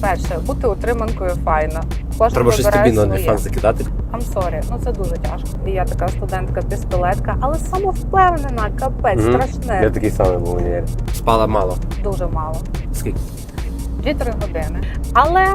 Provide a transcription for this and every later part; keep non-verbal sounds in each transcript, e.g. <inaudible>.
Перше, бути утриманкою файно. Кожен Треба щось тобі на. OnlyFans закидати. I'm sorry, ну це дуже тяжко. І я така студентка-пістолетка, але самовпевнена, капець, Мгм. страшне. Я такий самий був універі. Спала мало. Дуже мало. Скільки? 2-3 години. Але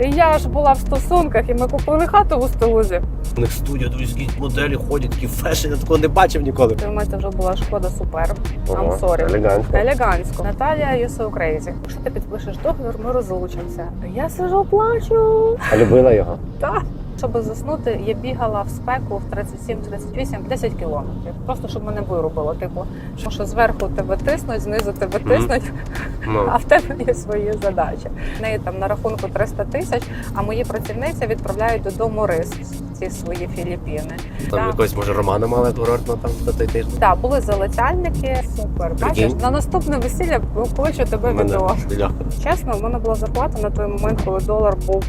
я ж була в стосунках, і ми купили хату в Устолузі. У них студія, друзі, моделі ходять, такі фешені, я такого не бачив ніколи. У мене це вже була шкода супер. Ого. Елегантно. Елегантсько. Наталія you Україзі. crazy. Якщо ти підпишеш договір, ми розлучимося. Я сижу, плачу. А любила його? Так. Щоб заснути, я бігала в спеку в 37-38, 10 кілометрів. Просто щоб мене вирубило. Типу, що, зверху тебе тиснуть, знизу тебе тиснуть, Ну, а в тебе є свої задачі. В неї там на рахунку 300 тисяч, а мої працівниці відправляють додому рис ці свої Філіппіни. там Так. якось, може, романа мали курортно там за той тиждень. Так, були залицяльники, супер. Бачиш, на наступне весілля хочу тебе відео. <laughs> Чесно, в мене була зарплата на той момент, коли долар був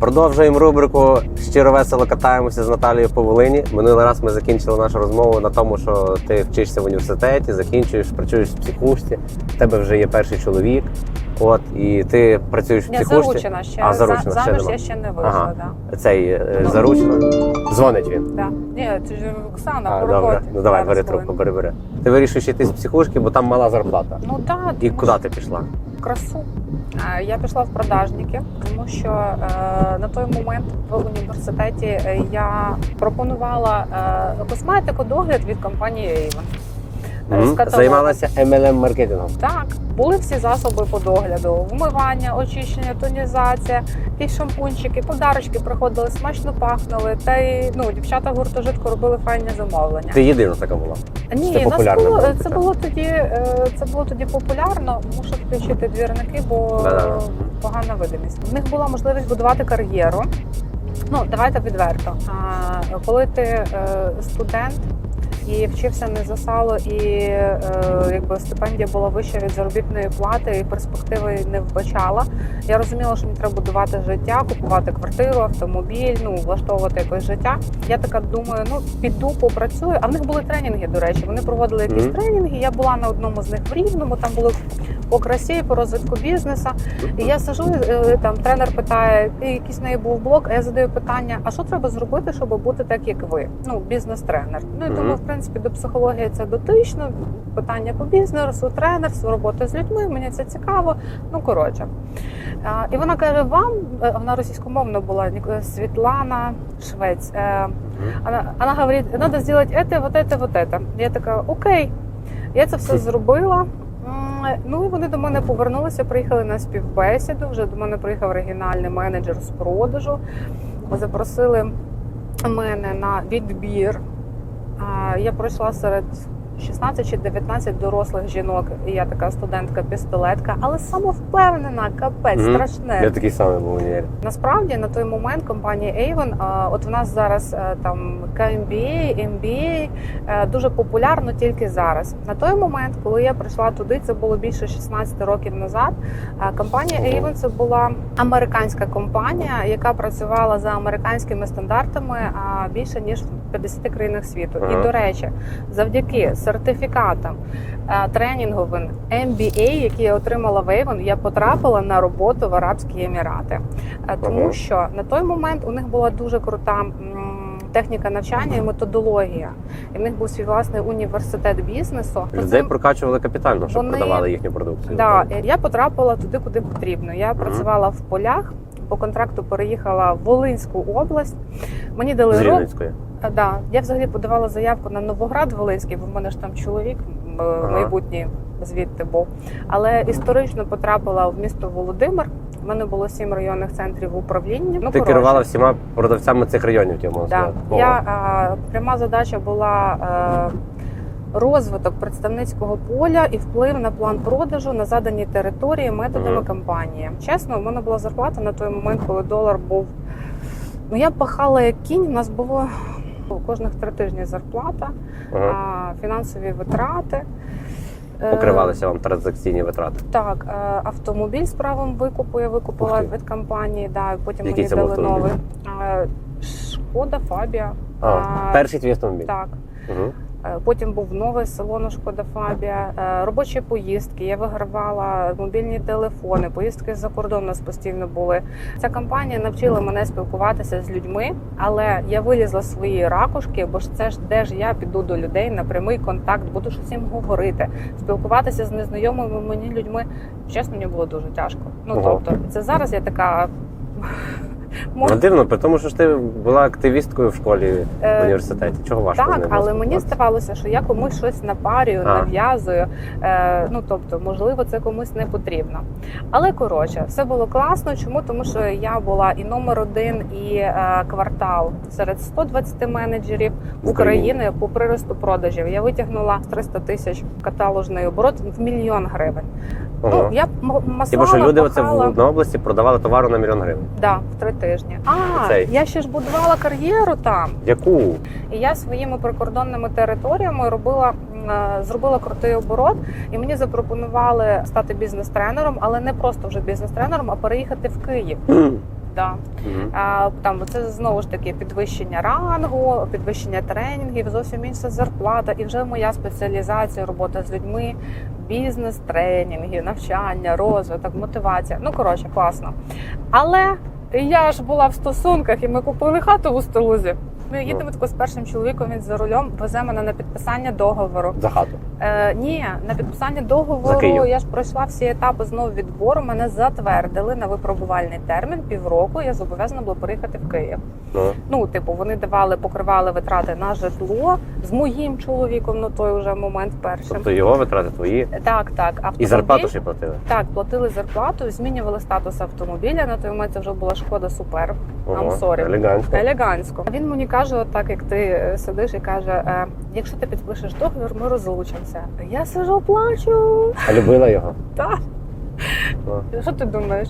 Продовжуємо рубрику Щиро весело катаємося з Наталією по Волині. Минулий раз ми закінчили нашу розмову на тому, що ти вчишся в університеті, закінчуєш, працюєш в психушці, в тебе вже є перший чоловік. От і ти працюєш в я психушці. заручена ще. А, заручена, За- ще заміж я ще не вийшла. Ага. Да. Цей е, заручено. Дзвонить він. Да. Ні, це ж Оксана, А, по добре. роботі. Ну давай, бери трубку, бери, бери. Ти вирішуєш йти з психушки, бо там мала зарплата. Ну так, І куди ти пішла? Красу. Е, Я пішла в продажники, тому що е, на той момент в університеті я пропонувала е, косметику догляд від компанії Avon. Е, Мгм. з каталогу. Займалася MLM маркетингом. Так, були всі засоби по догляду: вмивання, очищення, тонізація, і шампунчики, подарочки приходили, смачно пахнули. Та й ну, дівчата гуртожитку робили файні замовлення. Ти єдина така була. Ні, Це нас було, було це було тоді. е, Це було тоді популярно. Мушу включити двірники, бо Да-да. погана видимість. У них була можливість будувати кар'єру. Ну, давайте відверто. А, коли ти е, студент і вчився не за сало, і е, якби стипендія була вища від заробітної плати, і перспективи не вбачала. Я розуміла, що мені треба будувати життя, купувати квартиру, автомобіль, ну влаштовувати якось життя. Я така думаю, ну піду попрацюю. А в них були тренінги, до речі. Вони проводили якісь Мгм. тренінги. Я була на одному з них в рівному. Там були по красі, по розвитку бізнесу. І я сижу, е, там тренер питає, якийсь в неї був блок, а я задаю питання: а що треба зробити, щоб бути так, як ви? Ну, бізнес-тренер. Ну і думаю, в принципі, до психології це дотично. Питання по бізнесу, тренерству, робота з людьми. Мені це цікаво. Ну коротше. І вона каже: вам е, вона російськомовна була Світлана Швець. Е, Вона, вона говорить, треба зробити це, вот это, вот это. Я така, окей. Я це все <laughs> зробила. М, Ну вони до мене повернулися, приїхали на співбесіду. Вже до мене приїхав оригінальний менеджер з продажу. Запросили мене на відбір. Я пройшла серед 16 чи 19 дорослих жінок, і я така студентка-пістолетка, але самовпевнена, капець, Мгм. страшне. Я такий самий був універі. Насправді на той момент компанія Avon, от в нас зараз е, там KMBA, MBA е, дуже популярно тільки зараз. На той момент, коли я прийшла туди, це було більше 16 років назад. а Компанія. Avon це була американська компанія, яка працювала за американськими стандартами а, більше ніж в 50 країнах світу. Ага. І до речі, завдяки сертифікатам е, тренінговим MBA, які я отримала в Avon, я потрапила на роботу в Арабські Емірати. Е, Тому що на той момент у них була дуже крута. Техніка навчання і методологія, і в них був свій власний університет бізнесу. Людей прокачували капітально, щоб Вони- продавали їхню продукцію. Да, я потрапила туди, куди потрібно. Я працювала в полях. По контракту переїхала в Волинську область. Мені дали З Рівненської. А, Да, я взагалі подавала заявку на Новоград Волинський, бо в мене ж там чоловік м, Ага. майбутній звідти був. Але історично потрапила в місто Володимир. У мене було сім районних центрів управління. Ну, Ти коротше. керувала всіма продавцями цих районів, я можу Да. Я а, пряма задача була. е, Розвиток представницького поля і вплив на план продажу на задані території методами кампанії. Чесно, у мене була зарплата на той момент, коли долар був. Ну я пахала як кінь. У нас було кожних три тижні зарплата, Ага. а, фінансові витрати. Е, Покривалися вам транзакційні витрати. Так, е, автомобіль з правом викупу я викупила від компанії. Да, потім Який мені дали автомобіль? новий. Е, Шкода Фабія. А, перший твій автомобіль. Так. Угу. Е, Потім був новий салон Шкода Фабія, е, робочі поїздки. Я вигравала мобільні телефони, поїздки за кордон у нас постійно були. Ця компанія навчила мене спілкуватися з людьми, але я вилізла з своєї ракушки, бо ж це ж де ж я піду до людей на прямий контакт, буду щось їм говорити, спілкуватися з незнайомими мені людьми. Чесно, мені було дуже тяжко. Ну тобто, це зараз я така. Ну дивно, при тому, що ж ти була активісткою в школі в Е, університеті. Чого важко? Так, але мені здавалося, що я комусь щось напарюю, А. нав'язую. Е, ну тобто, можливо, це комусь не потрібно. Але коротше, все було класно. Чому? Тому що я була і номер один, і е, квартал серед 120 менеджерів України по приросту продажів. Я витягнула 300 тисяч каталожний оборот в мільйон гривень. Ну я маслала, Типу, що люди оце пахала. в на області продавали товару на мільйон гривень. Да, в три тижні. А Цей. я ще ж будувала кар'єру там. Яку? І я своїми прикордонними територіями робила е, зробила крутий оборот, і мені запропонували стати бізнес-тренером, але не просто вже бізнес-тренером, а переїхати в Київ. Да. Мгм. А, там це знову ж таки підвищення рангу, підвищення тренінгів, зовсім інша зарплата, і вже моя спеціалізація, робота з людьми, бізнес, тренінги, навчання, розвиток, мотивація. Ну коротше, класно. Але я ж була в стосунках, і ми купили хату в Устилузі. Ми їдемо тако з першим чоловіком. Він за рулем везе мене на підписання договору. За хату. Е, ні, на підписання договору я ж пройшла всі етапи знову відбору. Мене затвердили на випробувальний термін півроку. Я зобов'язана була переїхати в Київ. Ну. Ну, типу, вони давали, покривали витрати на житло з моїм чоловіком на той уже момент першим. Тобто його витрати твої. Так, так. Автомобіль, І зарплату ще платили. Так, платили зарплату, змінювали статус автомобіля. На той момент це вже була шкода супер. I'm sorry. Елегантно. Елегантсько. Він мені каже, отак як ти е, сидиш і каже: е, якщо ти підпишеш договір, ми розлучимося. Я сижу, плачу. А любила його. Так. Що ти думаєш?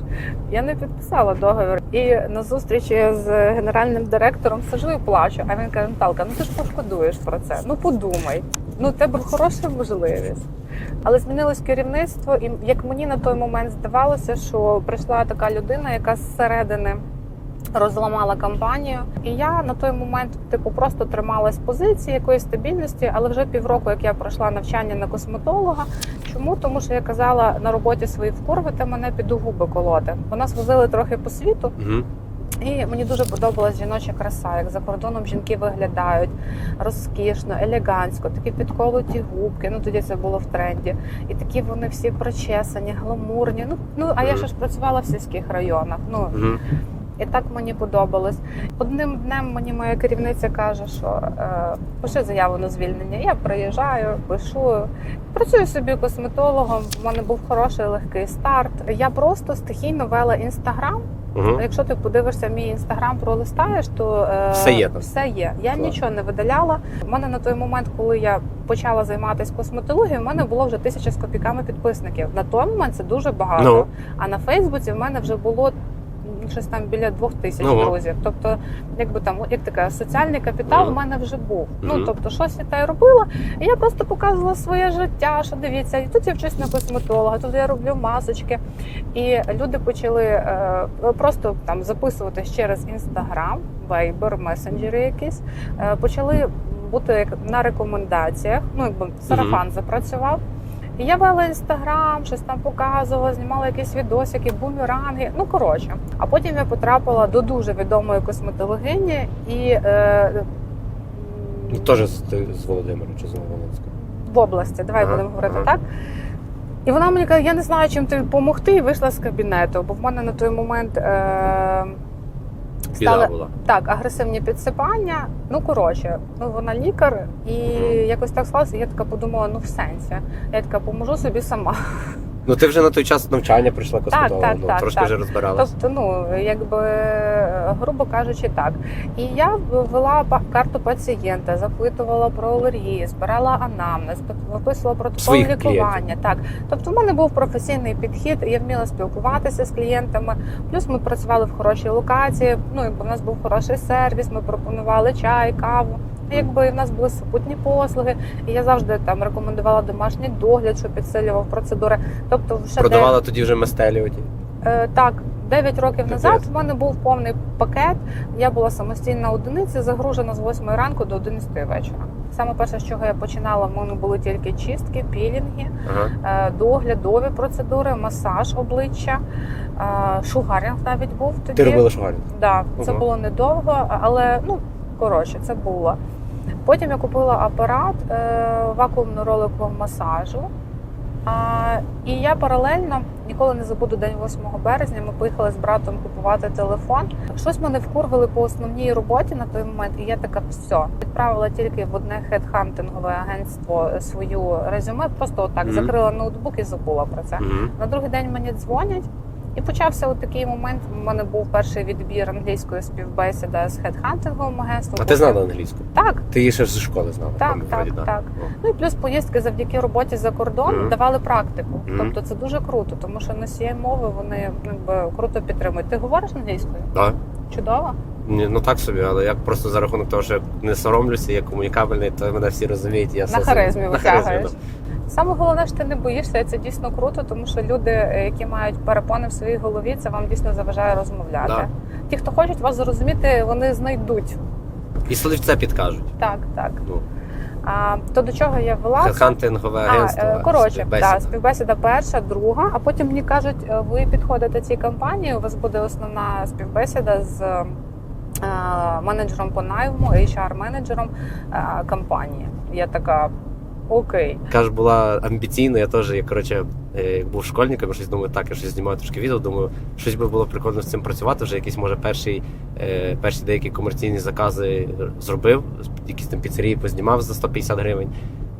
Я не підписала договір. І на зустрічі з генеральним директором сижу і плачу. А він каже: Наталка, ну ти ж пошкодуєш про це. Ну подумай. Ну, тебе хороша можливість. Але змінилось керівництво, і як мені на той момент здавалося, що прийшла така людина, яка зсередини розламала кампанію. І я на той момент, типу, просто трималась позиції якоїсь стабільності, але вже півроку, як я пройшла навчання на косметолога. Чому? Тому що я казала на роботі своїй вкурвити мене піду губи колоти. Бо нас возили трохи по світу, Угу. і мені дуже подобалась жіноча краса, як за кордоном жінки виглядають розкішно, елегантсько, такі підколоті губки. Ну тоді це було в тренді. І такі вони всі прочесані, гламурні. Ну ну а я ще ж працювала в сільських районах. Ну. І так мені подобалось. Одним днем мені моя керівниця каже, що е, пиши заяву на звільнення. Я приїжджаю, пишу, працюю собі косметологом. У мене був хороший легкий старт. Я просто стихійно вела інстаграм. Угу. Якщо ти подивишся мій інстаграм, пролистаєш, то е, Все є там. Все є. Я Клас. нічого не видаляла. У мене на той момент, коли я почала займатися косметологією, в мене було вже тисяча з копійками підписників. На той момент це дуже багато. Ну. А на Фейсбуці в мене вже було. Щось там біля двох тисяч Ого. друзів. Тобто, якби там, як така соціальний капітал Мгм. в мене вже був. Ну Мгм. тобто, щось я та й робила. І я просто показувала своє життя. Що дивіться, і тут я вчусь на косметолога, тут я роблю масочки. І люди почали е, просто там записуватись через інстаграм, вайбер, месенджери якісь. Е, почали бути як на рекомендаціях. Ну, якби сарафан запрацював. І я вела інстаграм, щось там показувала, знімала якісь відосики, бумеранги. Ну коротше. А потім я потрапила до дуже відомої косметологині і. Е, м, Теж з, з Володимира чи з Новолинського. в області. Давай Ага, будемо говорити ага. так. І вона мені каже, я не знаю, чим тобі допомогти, і вийшла з кабінету, бо в мене на той момент е, стали була. так, агресивні підсипання. Ну коротше, ну вона лікар, і якось так склалося. Я така подумала, ну в сенсі. Я така поможу собі сама. Ну ти вже на той час навчання прийшла косметологом, так, ну, так, трошки так. вже розбиралася. Тобто, ну якби грубо кажучи, так. І я ввела карту пацієнта, запитувала про алергії, збирала анамнез, пи- виписувала протокол Своїх лікування. Так, тобто, в мене був професійний підхід, я вміла спілкуватися з клієнтами. Плюс ми працювали в хорошій локації. Ну якби в нас був хороший сервіс, ми пропонували чай, каву. Якби в нас були супутні послуги, і я завжди там рекомендувала домашній догляд, що підсилював процедури. Тобто, де- Продавала тоді вже мистелі оті. Е, так, 9 років Капець. назад в мене був повний пакет. Я була самостійна одиниця, загружена з 8 ранку до 11 вечора. Саме перше, з чого я починала, в мене були тільки чистки, пілінги, Ага. е, доглядові процедури, масаж обличчя, е, шугарінг навіть був тоді. Ти робила шугарінг? Да, це Ага. було недовго, але ну коротше, це було. Потім я купила апарат е, вакуумно роликового масажу. А, і я паралельно ніколи не забуду день 8 березня. Ми поїхали з братом купувати телефон. Щось мене вкурвили по основній роботі на той момент, і я така все відправила тільки в одне хедхантингове агентство свою резюме. Просто отак Мгм. закрила ноутбук і забула про це. Угу. На другий день мені дзвонять, і почався от такий момент. У мене був перший відбір англійської співбесіда з хедхантинговим агентством. А ти знала англійську? Так, Ти її ще зі школи знала? Так, пам'ятаю, так, так. О. ну і плюс поїздки завдяки роботі за кордон Мгм. давали практику. Мгм. Тобто це дуже круто, тому що носії мови вони якби круто підтримують. Ти говориш англійською? Да. Чудово. Ні, ну так собі, але я просто за рахунок того, що не соромлюся, я комунікабельний, то мене всі розуміють. Я На харизмі витягаєш. Саме головне, що ти не боїшся, і це дійсно круто, тому що люди, е, які мають перепони в своїй голові, це вам дійсно заважає розмовляти. Да. Ті, хто хочуть вас зрозуміти, вони знайдуть. І словця підкажуть. Так, так. Ну, А, то до чого я вела? хедхантингове агентство. А, е, коротше, співбесіда. да, співбесіда перша, друга. А потім мені кажуть, е, ви підходите цій компанії, у вас буде основна співбесіда з е, менеджером по найму, HR-менеджером е, компанії. Я така. Окей, Каже, була амбіційна, я теж, я, коротше, е, як був школьником, я щось думаю, так, я щось знімаю трошки відео, думаю, щось би було прикольно з цим працювати, вже якийсь, може, перший, е, перші деякі комерційні закази зробив, якісь там піцерії познімав за 150 гривень.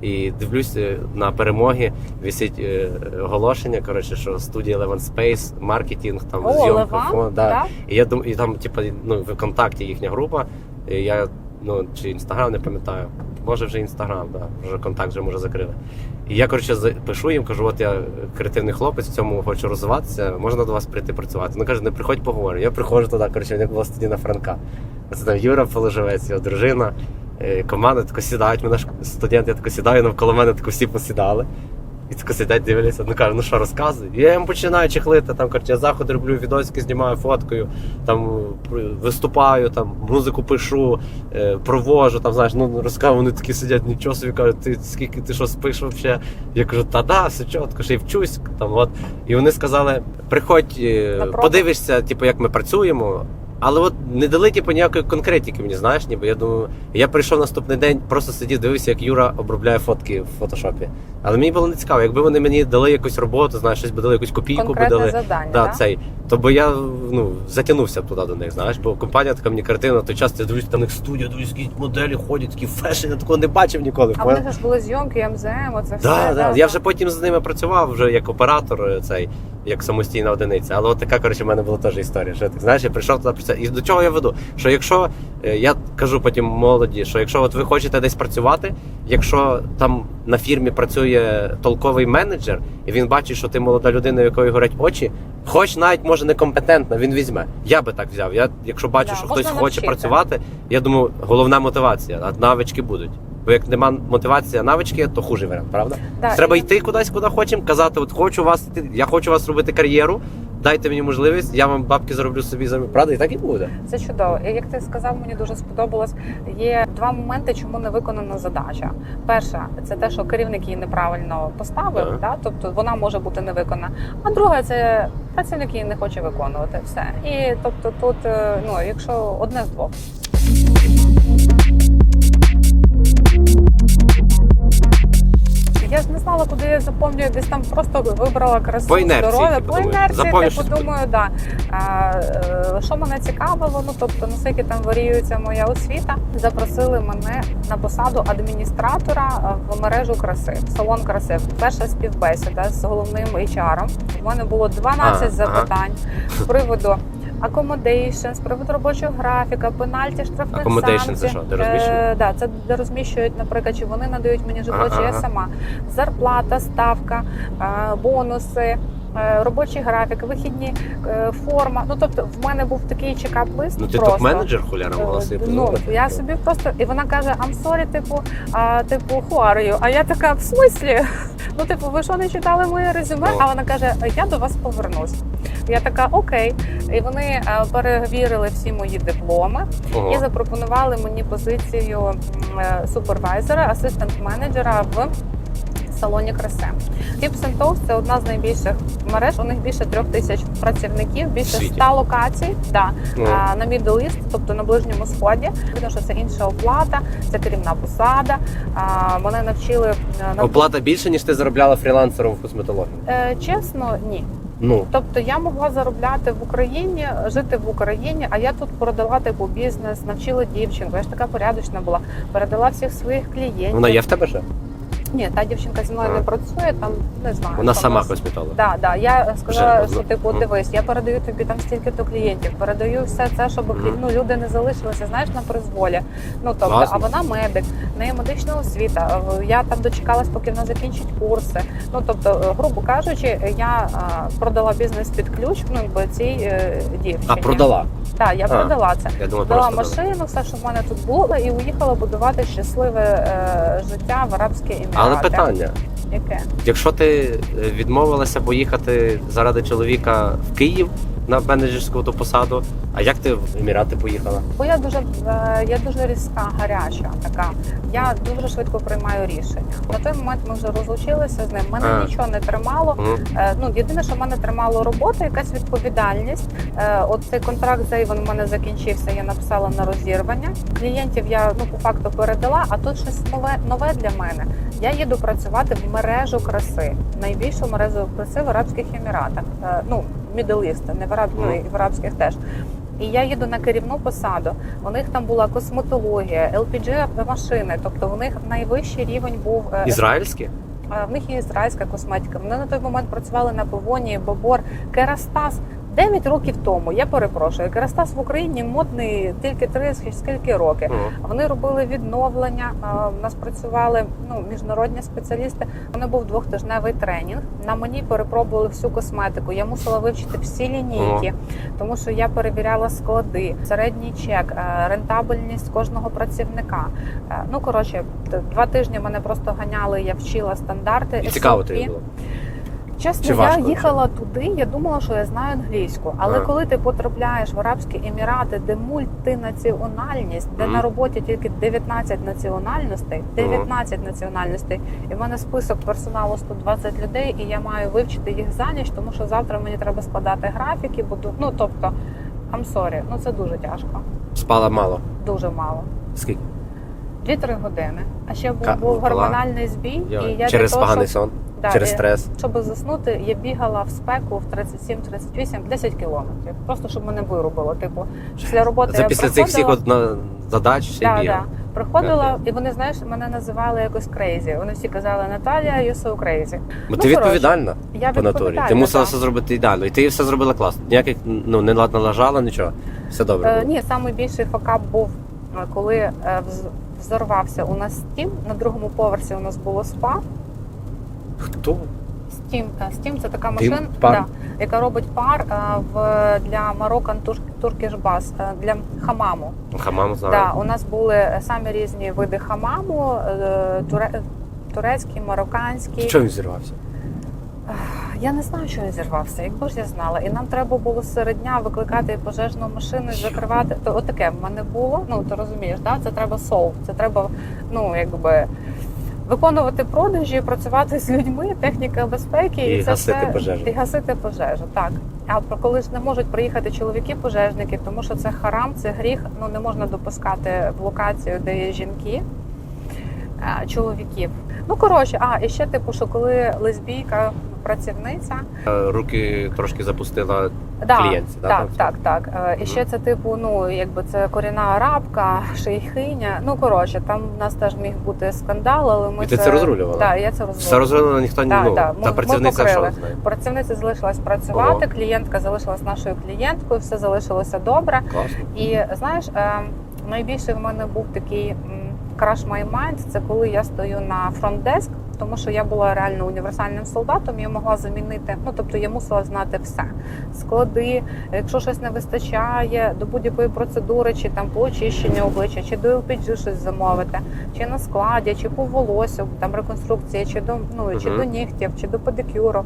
І дивлюсь е, на перемоги, висить е, оголошення, коротше, що студія Eleven Space, маркетинг, там о, зйомка, фон, да. так? І я думаю, і там, типу, ну, в контакті їхня група. І я ну чи інстаграм не пам'ятаю. Може вже інстаграм, да. Вже контакт вже може закрили. І я коротше пишу їм, кажу, от я креативний хлопець, в цьому хочу розвиватися. Можна до вас прийти працювати. Ну каже, не приходь поговоримо. Я приходжу туди, коротше, як була студія на Франка. Це там Юра Положевець, його дружина. е, Команда тако сідають, мене ж студенти, я тако сідаю, навколо мене тако всі посідали. І тако сидять, дивляться, ну кажу, ну що розказуй? І Я їм починаю чехлити, там коротше, я заходи роблю, відосики знімаю, фоткою, там е, виступаю, там музику пишу, е, провожу, там знаєш, ну розказую, вони такі сидять, нічого собі кажуть, ти скільки ти що спиш взагалі? Я кажу, та да, все чітко, ще й вчусь. Там, от. І вони сказали, приходь, е, подивишся, типу, як ми працюємо. Але от не дали типу, ніякої конкретики мені, знаєш, ніби я думаю, я прийшов наступний день, просто сидів, дивився, як Юра обробляє фотки в фотошопі. Але мені було не цікаво, якби вони мені дали якусь роботу, знаєш, щось би дали якусь копійку, би дали. Задання, Да, да? цей. То бо я ну, затягнувся туди до них, знаєш, бо компанія така мені картина, той час я дивлюсь, там них студія, дивлюсь, які моделі ходять, такі фешені, я такого не бачив ніколи. А в поняв? ж були зйомки, МЗМ, оце все. Да, да. Я вже потім з ними працював вже як оператор, е, цей, як самостійна одиниця. Але от така, коротше, в мене була теж історія. Що ти знаєш, я прийшов туди. І до чого я веду? Що якщо я кажу потім молоді, що якщо от ви хочете десь працювати, якщо там на фірмі працює толковий менеджер, і він бачить, що ти молода людина, в якої горять очі, хоч навіть може некомпетентна, він візьме. Я би так взяв. Я, якщо бачу, Да, що хтось хоче працювати, я думаю, головна мотивація, а навички будуть. Бо як нема мотивації, а навички, то хуже варіант, правда? Да, Треба і- йти кудись, куди хочемо, казати, от хочу вас я хочу вас робити кар'єру, дайте мені можливість, я вам бабки зароблю собі за правда, і так і буде. Це чудово. І як ти сказав, мені дуже сподобалось. Є два моменти, чому не виконана задача. Перша це те, що керівник її неправильно поставив, Так. да? тобто вона може бути не виконана. А друге, це працівник її не хоче виконувати. Все. І тобто, тут, е, ну якщо одне з двох. Знала, куди я заповнюю, десь там просто вибрала красу По інерції, здоров'я. По інерції, типу, щось. думаю, да. А, е, що мене цікавило, ну тобто наскільки там варіюється моя освіта, запросили мене на посаду адміністратора е, в мережу краси, в салон краси. Перша співбесіда з головним HR. У мене було 12 А, ага. запитань з приводу. Accommodation, з приводу робочого графіка, пенальті, штрафних Accommodation санкцій. це що, де розміщують? Е, да, це де розміщують, наприклад, чи вони надають мені житло, чи я Ага. сама. Зарплата, ставка, е, бонуси, робочий графік, вихідні, е, форма. Ну тобто, в мене був такий чекап-лист. Ну ти просто. топ-менеджер хуляра собі Е, Ну, я собі просто і вона каже: I'm sorry, типу, а, типу, who are you? А я така, в смислі? <laughs> Ну, типу, ви що не читали моє резюме? Ну. А вона каже: Я до вас повернусь. Я така окей. І вони е, перевірили всі мої дипломи Ого. і запропонували мені позицію е, супервайзера, асистент менеджера в салоні краси. Tips and Toast – це одна з найбільших мереж. У них більше трьох тисяч працівників, більше ста локацій. Да. Ну. А, на Middle East, тобто на ближньому сході. Видно, що це інша оплата, це керівна посада. А, мене навчили е, на Оплата більше, ніж ти заробляла фрілансером в косметології. Е, чесно, ні. Ну Тобто я могла заробляти в Україні, жити в Україні, а я тут продала типу бізнес, навчила дівчинку. Я ж така порядочна була. Передала всіх своїх клієнтів. вона є в тебе ще? Ні, та дівчинка зі мною А. не працює, там не знаю. Вона там сама нас-. Да, да. Я сказала, Вже, що типу, ну. дивись, я передаю тобі там стільки то клієнтів, передаю все це, щоб Мгм. ну, люди не залишилися, знаєш, на призволі. Ну тобто, Класно. а вона медик, в неї медична освіта. е, Я там дочекалась, поки вона закінчить курси. Ну тобто, е, грубо кажучи, я е, продала бізнес під ключ, ну якби цій е, дівчині. А продала. Так, я продала це. Я думаю, Дала просто машину, все, що в мене тут було, і уїхала будувати щасливе е, життя в Арабські Емірати. Але питання: яке? якщо ти е, відмовилася поїхати заради чоловіка в Київ на менеджерську ту посаду, а як ти в Емірати поїхала? Бо я дуже е, я дуже різка, гаряча така. Я дуже швидко приймаю рішення. На той момент ми вже розлучилися з ним. Мене А. нічого не тримало. Мгм. Е, Ну єдине, що мене тримало робота, якась відповідальність. Е, От цей контракт Зейвен в мене закінчився. Я написала на розірвання. Клієнтів я ну по факту передала. А тут щось нове нове для мене. Я їду працювати в мережу краси, найбільшу мережу краси в Арабських Еміратах. Е, Ну Middle не в Араб, ну, і в арабських теж. І я їду на керівну посаду. У них там була косметологія, LPG машини, тобто у них найвищий рівень був ізраїльський? Ізраїльські? Е, В них є ізраїльська косметика. Вони на той момент працювали на Бовоні, Бобор, Керастас. 9 років тому, я перепрошую, Керастас в Україні модний тільки три скільки років. Вони робили відновлення. У нас працювали ну міжнародні спеціалісти. У мене був двохтижневий тренінг. На мені перепробували всю косметику. Я мусила вивчити всі лінійки, тому що я перевіряла склади, середній чек, е, рентабельність кожного працівника. Е, Ну коротше, два тижні мене просто ганяли. Я вчила стандарти. І цікаво тобі було. Чесно, Чи я важко їхала туди, я думала, що я знаю англійську. Але А. коли ти потрапляєш в Арабські Емірати, де мультинаціональність, де Мгм. на роботі тільки 19 національностей, 19 національностей, і в мене список персоналу 120 людей, і я маю вивчити їх за ніч, тому що завтра мені треба складати графіки, буду. Ну тобто, I'm sorry, ну це дуже тяжко, Спала мало. дуже мало. Скільки? 2-3 години. А ще був, Ка- був гормональний збій, і я Через поганий сон, да, через стрес. щоб заснути, я бігала в спеку в 37-38, 10 кілометрів. Просто щоб мене вирубило. Типу, після роботи Це я після цих всіх от, на, задач да, да, приходила, і вони, знаєш, мене називали якось крейзі. Вони всі казали Наталія, you so crazy. Бо Ну, ти відповідальна Я по натурі. відповідальна, Ти мусила да. все зробити ідеально. І ти все зробила класно. Ніяких ну не налажала, нічого. Все добре. Е, було. ні, найбільший факап був, е, коли е, вз- взорвався у нас стім. На другому поверсі у нас було спа. Хто? Е, Steam – це така машина, Да, яка робить пар е, в для Moroccan Tur- Turkish Bath, е, для хамаму. Хамам знаю. Да, у нас були самі різні види хамаму, е, туре, турецький, марокканський. Чого він зірвався? Я не знаю, що він зірвався, якби ж я знала. І нам треба було серед дня викликати пожежну машину і закривати. То отаке в мене було. Ну ти розумієш, да? це треба солв, це треба, ну якби. Виконувати продажі, працювати з людьми, техніка безпеки І це гасити все, пожежу. І гасити пожежу, так. А про- коли ж не можуть приїхати чоловіки-пожежники, тому що це харам, це гріх. Ну не можна допускати в локацію, де є жінки, чоловіків. Ну коротше, а і ще типу, що коли лесбійка, працівниця, Е, Руки трошки запустила да, клієнтці. да, так, так, так. Е, І ще це типу, ну якби це корінна арабка, шейхиня. Ну коротше, там в нас теж міг бути скандал, але ми І ти це розрулювала? Так, я це Все розрулювала. ніхто Да, ну, да. Та працівниця що знає. Працівниця залишилась працювати, клієнтка залишилась нашою клієнткою, все залишилося добре. Класно. І знаєш, е, найбільший в мене був такий crash my mind, це коли я стою на фронт-деск тому що я була реально універсальним солдатом. Я могла замінити. Ну тобто я мусила знати все: склади, якщо щось не вистачає до будь-якої процедури, чи там по очищенню обличчя, чи до LPG щось замовити, чи на складі, чи по волосю, там реконструкція, чи до ну чи Мгм. до нігтів, чи до педикюру.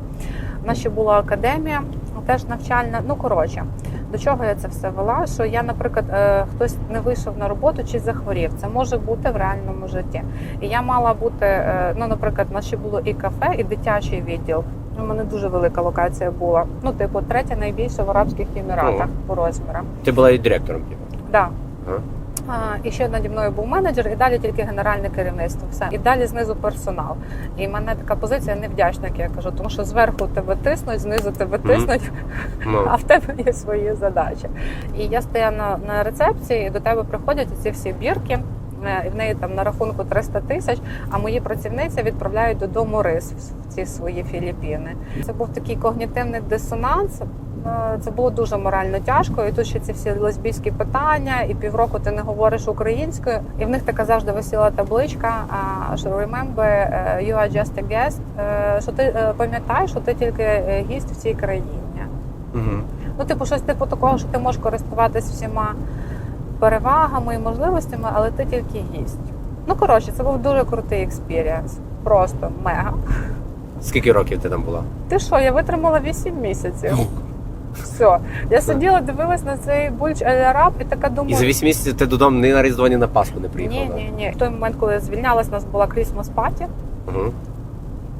У нас ще була академія, теж навчальна. Ну коротше, до чого я це все вела? Що я, наприклад, е, хтось не вийшов на роботу чи захворів. Це може бути в реальному житті. І я мала бути, е, ну, наприклад, у нас ще було і кафе, і дитячий відділ. У мене дуже велика локація була. Ну, типу, третя найбільша в Арабських Еміратах по розмірам. Ти була і директором, типу. Да. Ага. І ще наді мною був менеджер, і далі тільки генеральне керівництво. Все. І далі знизу персонал. І в мене така позиція невдячна, як я кажу, тому що зверху тебе тиснуть, знизу тебе тиснуть, Ну, <laughs> а в тебе є свої задачі. І я стою на, на рецепції, і до тебе приходять ці всі бірки. е, І в неї там на рахунку 300 тисяч, а мої працівниці відправляють додому рис в ці свої Філіппіни. Це був такий когнітивний дисонанс. Е, Це було дуже морально тяжко. І тут ще ці всі лесбійські питання, і півроку ти не говориш українською. І в них така завжди висіла табличка, що remember, е, you are just a guest, е, що ти пам'ятаєш, що ти тільки гість в цій країні. угу. Ну, типу, щось типу такого, що ти можеш користуватись всіма перевагами і можливостями, але ти тільки гість. Ну, коротше, це був дуже крутий експірієнс. Просто мега. Скільки років ти там була? Ти що, я витримала 8 місяців. Все. Я сиділа, дивилась на цей бульч Араб і така І за 8 місяців ти додому ні на Різдво, ні на Пасху не приїхала. Ні, ні, ні. В той момент, коли я звільнялась, у нас була Крісмас паті, Угу.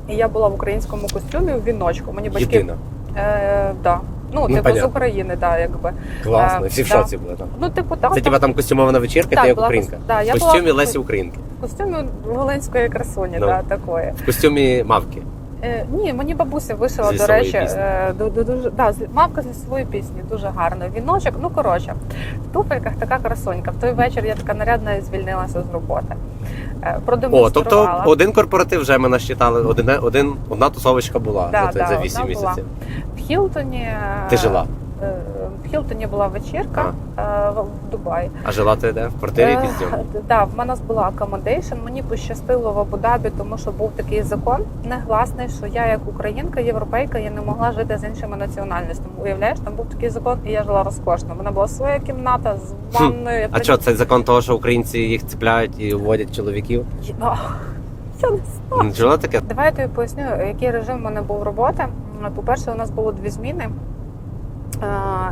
і я була в українському костюмі в віночку. Мені батьки. Єдина. Е, да. Ну, типу, з понятно. України, да, якби. Класно. Е, Всі в да. шоці були там. Ну, типу, так. Це типа там костюмована вечірка, Так, ти як була українка. кос- да, я в була костюмі в- Лесі Українки. В костюмі волинської красуні, Ну. да, такої. В костюмі мавки. Е, ні, мені бабуся вишила, Зі до речі, до е, до, ду- дуже да, мавка зі своєї пісні, дуже гарно. Віночок, ну коротше, в туфельках така красонька. В той вечір я така нарядна і звільнилася з роботи. Е, О, тобто один корпоратив вже ми насчитали, один, один, одна тусовочка була Да, за, да, за 8 місяців. була. в Хілтоні. е, Ти жила? е, В Хілтоні була вечірка е, в Дубаї. А жила ти де? В квартирі Е, якійсь зйомі? Да, в мене була акомодейшн. Мені пощастило в Абу-Дабі, тому що був такий закон негласний, що я як українка, європейка, я не могла жити з іншими національностями. Уявляєш, там був такий закон, і я жила розкошно. У мене була своя кімната з ванною. Я А що, це закон того, що українці їх цепляють і вводять чоловіків? Я- Я не знаю. Не чула таке? Давай я тобі поясню, який режим в мене був роботи. По-перше, у нас було дві зміни. Е,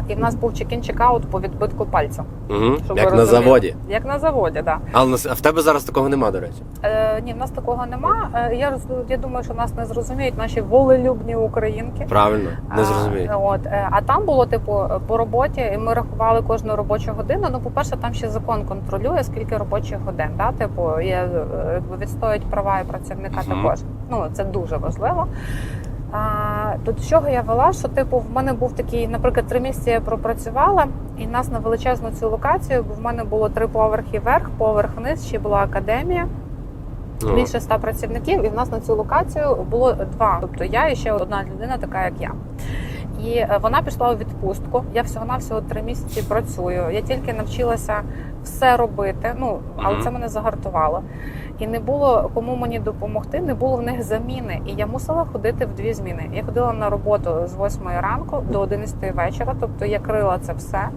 І в нас був чекін чекаут по відбитку пальця. Угу. Щоб Як на заводі. Як на заводі, так. Але в тебе зараз такого нема, до речі. Е, ні, в нас такого нема. Е, я, я думаю, що нас не зрозуміють наші волелюбні українки. Правильно, не А, зрозуміють. От, е, а там було типу по роботі, і ми рахували кожну робочу годину. Ну, по-перше, там ще закон контролює, скільки робочих годин. Да? Типу, є, е, якби відстоять права і працівника Мгм. також. Ну, це дуже важливо. А, з чого я вела, що типу в мене був такий, наприклад, три місяці я пропрацювала, і нас на величезну цю локацію, бо в мене було три поверхи вверх, поверх вниз, ще була академія Ну, більше ста працівників, і в нас на цю локацію було два. Тобто я і ще одна людина, така як я. І е, вона пішла у відпустку. Я всього навсього три місяці працюю. Я тільки навчилася все робити. Ну але це мене загартувало. І не було кому мені допомогти, не було в них заміни. І я мусила ходити в дві зміни. Я ходила на роботу з 8 ранку до 11 вечора. Тобто я крила це все.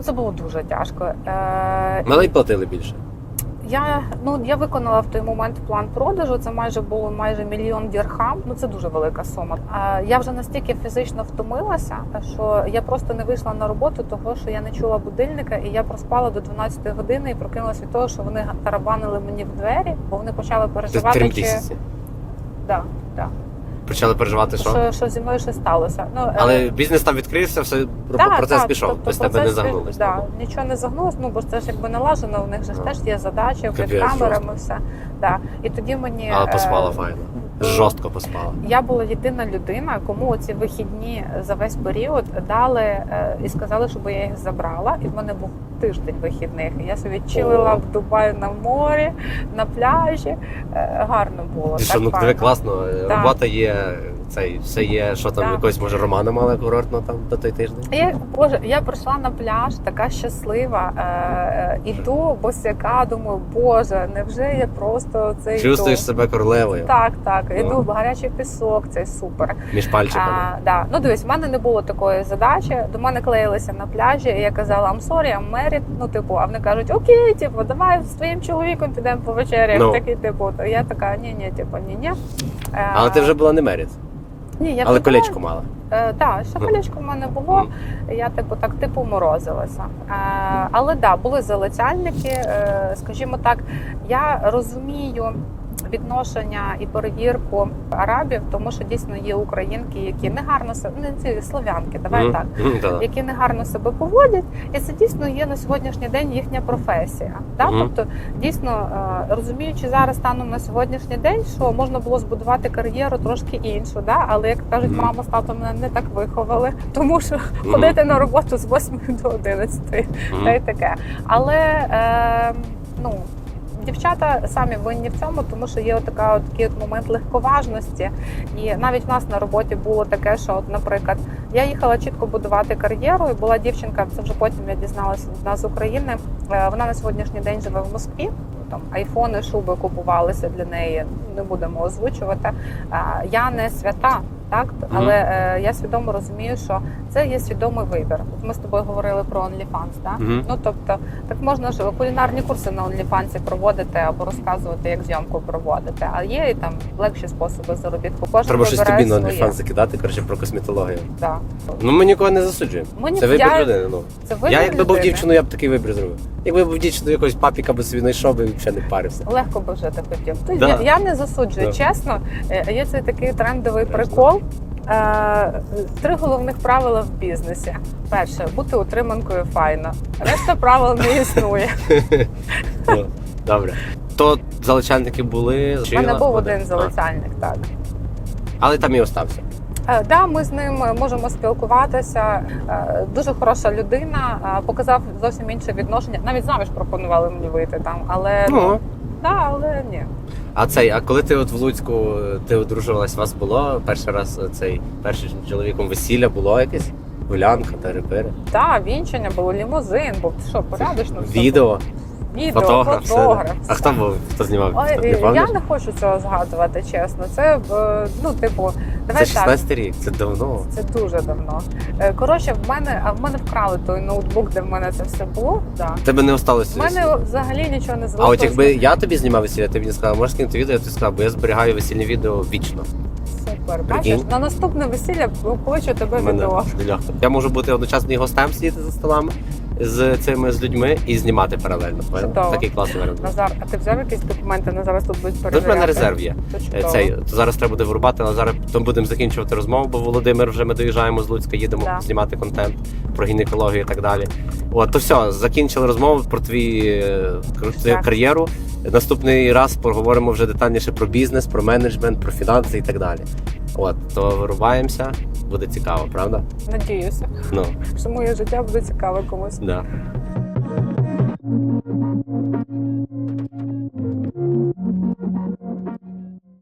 Це було дуже тяжко. Е, Мене й платили більше. Я ну я виконала в той момент план продажу. Це майже було майже мільйон дірхам. Ну це дуже велика сума. А я вже настільки фізично втомилася, що я просто не вийшла на роботу, того що я не чула будильника, і я проспала до 12 години і прокинулася від того, що вони тарабанили мені в двері, бо вони почали Це переживати, три чи місяці. да, да. Почали переживати, що? що, що зі мною щось сталося. Ну е, Але бізнес там відкрився, все Так, процес так, пішов. тобто Тобто тебе не процес, загнулось. Да, нічого не загнулось, ну бо це ж якби налажено, у них же ж теж є задачі перед камерами, все. Да. І тоді мені Але поспала файно. Жорстко поспала. Я була єдина людина, кому ці вихідні за весь період дали е, і сказали, щоб я їх забрала. І в мене був тиждень вихідних. Я собі чилила О. в Дубаї на морі, на пляжі. Е, Гарно було. Так, що, ну класно. Так. Робота є цей все є, що там Так. якось може романа мала курортно там до той тиждень. Я боже, я прийшла на пляж, така щаслива. Е, е, іду босяка, думаю, боже, невже я просто це Чувствуєш йду? себе королевою Так, так. Ну. Іду в гарячий пісок, це супер. між пальчиками. А, да. Ну дивись, в мене не було такої задачі. До мене клеїлися на пляжі, і я казала, I'm sorry, I'm married. Ну, типу, а вони кажуть, окей, типу, давай з твоїм чоловіком підемо по вечері. Ну. Такий, типу, то я така, ні, ні, типу, ні, ні. Е, Але ти вже була не меріт, ні, я але колечко мала. Е, Так, ще колечко в мене було. Я типу так типу морозилася. Е, але да, були залицяльники. Е, скажімо так, я розумію. Відношення і перевірку арабів, тому що дійсно є українки, які негарно себе не ці слов'янки, давай Мгм. так, Мгм, та-да. які негарно себе поводять, і це дійсно є на сьогоднішній день їхня професія. Да? Мгм. Тобто, дійсно е, розуміючи зараз станом на сьогоднішній день, що можна було збудувати кар'єру трошки іншу, да? але як кажуть, Мгм. мама з татом мене не так виховали, тому що Мгм. ходити на роботу з 8 до 11, Мгм. та й таке. Але е, ну. Дівчата самі винні в цьому, тому що є така от такий от момент легковажності. І навіть в нас на роботі було таке, що, от, наприклад, я їхала чітко будувати кар'єру, і була дівчинка, це вже потім я дізналася від нас з України. Е, Вона на сьогоднішній день живе в Москві. Там айфони, шуби купувалися для неї. Не будемо озвучувати. Е, Я не свята, так але е, я свідомо розумію, що це є свідомий вибір. От ми з тобою говорили про OnlyFans, так? Мгм. Ну тобто, так можна ж кулінарні курси на OnlyFans проводити або розказувати, як зйомку проводити. А є і там легші способи заробітку. Кожен Треба щось вибирає тобі на своє. OnlyFans закидати, коротше, про косметологію. Да. Ну ми нікого не засуджуємо. Мені Це вибір я- людини. Ну. Це вибір Я якби був людини. дівчиною, я б такий вибір зробив. Якби був дівчиною якогось папіка би собі знайшов би і взагалі не парився. Легко би жити хотів. Да. я, я не засуджую, Да. чесно. Е, Є цей такий трендовий Конечно. прикол. Е, Три головних правила в бізнесі. Перше бути утриманкою файно. Решта правил не існує. <laughs> Ну, Добре. То заличальники були. У мене був один залицяльник, так. Але там і остався. Е, Да, ми з ним можемо спілкуватися. Е, Дуже хороша людина. Показав зовсім інше відношення. Навіть заміж пропонували мені вийти там, але Ну. Да, але ні. А цей, а коли ти от в Луцьку ти одружувалась, у вас було перший раз цей перший чоловіком весілля було якесь? Гулянка, тарипири, Так, вінчання було лімузин, був що порядочно. все відео, було. Відео, фотограф. все. фотограф. А хто був? Хто знімав? Ой, Не пам'ятаєш? я не хочу цього згадувати, чесно. Це е, ну, типу, Це давай так. 16 рік, це давно. Це дуже давно. Е, Коротше, в мене, а в мене вкрали той ноутбук, де в мене це все було. Да. В Тебе не осталося. В мене взагалі нічого не А от якби я тобі знімав весілля, ти мені сказав, можеш скинути відео, я тобі сказав, бо я зберігаю весільні відео вічно. Супер. Прикинь. Бачиш, на наступне весілля покличу тебе мене відео. Я можу бути одночасно і гостем сидіти за столами з цими з людьми і знімати паралельно. Чудово. Такий класний варіант. Назар, а ти взяв якісь документи? На зараз тут будуть Тут перевіряти? в мене резерв є. Е, чудово. Цей то зараз треба буде вирубати, але зараз то будемо закінчувати розмову, бо Володимир вже ми доїжджаємо з Луцька, їдемо Да. знімати контент про гінекологію і так далі. От то все, закінчили розмову про твій е, Так. кар'єру. Наступний раз поговоримо вже детальніше про бізнес, про менеджмент, про фінанси і так далі. От то вирубаємося, буде цікаво, правда? Надіюся, Ну що моє життя буде цікаве комусь. да.